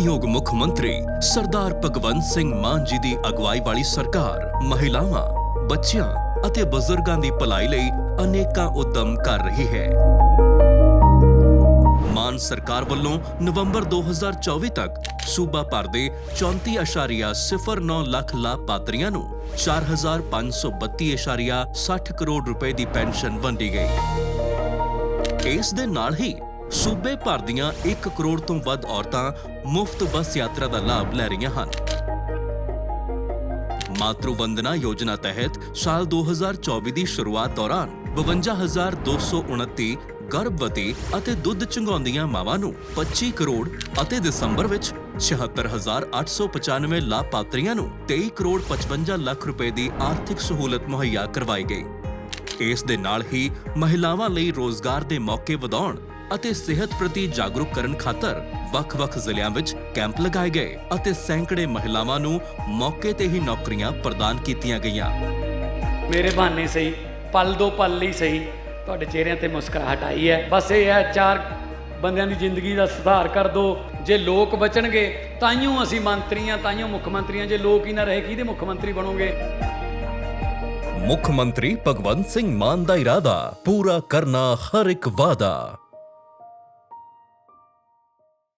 ਮਾਨਯੋਗ ਮੁੱਖ ਮੰਤਰੀ ਸਰਦਾਰ ਭਗਵੰਤ ਸਿੰਘ ਮਾਨ ਜੀ ਦੀ ਅਗਵਾਈ ਵਾਲੀ ਸਰਕਾਰ, ਮਹਿਲਾਵਾਂ, ਬੱਚਿਆਂ ਅਤੇ ਬਜ਼ੁਰਗਾਂ ਦੀ ਭਲਾਈ ਲਈ ਅਨੇਕਾਂ ਉਦਮ ਕਰ ਰਹੀ ਹੈ। ਮਾਨ ਸਰਕਾਰ ਵੱਲੋਂ ਨਵੰਬਰ 2024 ਤੱਕ ਸੂਬਾ ਭਰ ਦੇ 34.09 ਲੱਖ ਲਾਭਪਾਤਰੀਆਂ ਨੂੰ 4532.60 ਕਰੋੜ ਰੁਪਏ ਦੀ ਪੈਨਸ਼ਨ ਵੰਡੀ ਗਈ। ਇਸ ਦੇ ਨਾਲ ਹੀ ਸੂਬੇ ਭਰ ਦੀਆਂ 1 ਕਰੋੜ ਤੋਂ ਵੱਧ ਔਰਤਾਂ ਮੁਫਤ ਬੱਸ ਯਾਤਰਾ ਦਾ ਲਾਭ ਲੈ ਰਹੀਆਂ ਹਨ। ਮਾਤਰੂ ਵੰਦਨਾ ਯੋਜਨਾ ਤਹਿਤ ਸਾਲ 2024 ਦੀ ਸ਼ੁਰੂਆਤ ਦੌਰਾਨ 52229 ਗਰਭਵਤੀ ਅਤੇ ਦੁੱਧ ਚੁੰਘਾਉਂਦੀਆਂ ਮਾਵਾਂ ਨੂੰ 25 ਕਰੋੜ ਅਤੇ ਦਸੰਬਰ ਵਿੱਚ 76895 ਲਾਭਪਾਤਰੀਆਂ ਨੂੰ 23 ਕਰੋੜ 55 ਲੱਖ ਰੁਪਏ ਦੀ ਆਰਥਿਕ ਸਹੂਲਤ ਮੁਹੱਈਆ ਕਰਵਾਈ ਗਈ। ਇਸ ਦੇ ਨਾਲ ਹੀ ਮਹਿਲਾਵਾਂ ਲਈ ਰੋਜ਼ਗਾਰ ਦੇ ਮੌਕੇ ਵਧਾਉਣ ਅਤੇ ਸਿਹਤ ਪ੍ਰਤੀ ਜਾਗਰੂਕ ਕਰਨ ਖਾਤਰ ਵੱਖ-ਵੱਖ ਜ਼ਿਲ੍ਹਿਆਂ ਵਿੱਚ ਕੈਂਪ ਲਗਾਏ ਗਏ ਅਤੇ ਸੈਂਕੜੇ ਮਹਿਲਾਵਾਂ ਨੂੰ ਮੌਕੇ ਤੇ ਹੀ ਨੌਕਰੀਆਂ ਪ੍ਰਦਾਨ ਕੀਤੀਆਂ ਗਈਆਂ। ਮੇਰੇ ਬਹਾਨੇ ਸਹੀ ਪਲ ਦੋ ਪਲ ਲਈ ਸਹੀ ਤੁਹਾਡੇ ਚਿਹਰਿਆਂ ਤੇ ਮੁਸਕਰਾਹਟ ਆਈ ਹੈ। ਬਸ ਇਹ ਹੈ ਚਾਰ ਬੰਦਿਆਂ ਦੀ ਜ਼ਿੰਦਗੀ ਦਾ ਸੁਧਾਰ ਕਰ ਦੋ। ਜੇ ਲੋਕ ਬਚਣਗੇ ਤਾਈਓ ਅਸੀਂ ਮੰਤਰੀਆਂ ਤਾਈਓ ਮੁੱਖ ਮੰਤਰੀਆਂ ਜੇ ਲੋਕ ਹੀ ਨਾ ਰਹੇ ਕਿਹਦੇ ਮੁੱਖ ਮੰਤਰੀ ਬਣੋਗੇ? ਮੁੱਖ ਮੰਤਰੀ ਭਗਵੰਤ ਸਿੰਘ ਮਾਨ ਦਾ ਇਰਾਦਾ ਪੂਰਾ ਕਰਨਾ ਹਰ ਇੱਕ ਵਾਅਦਾ।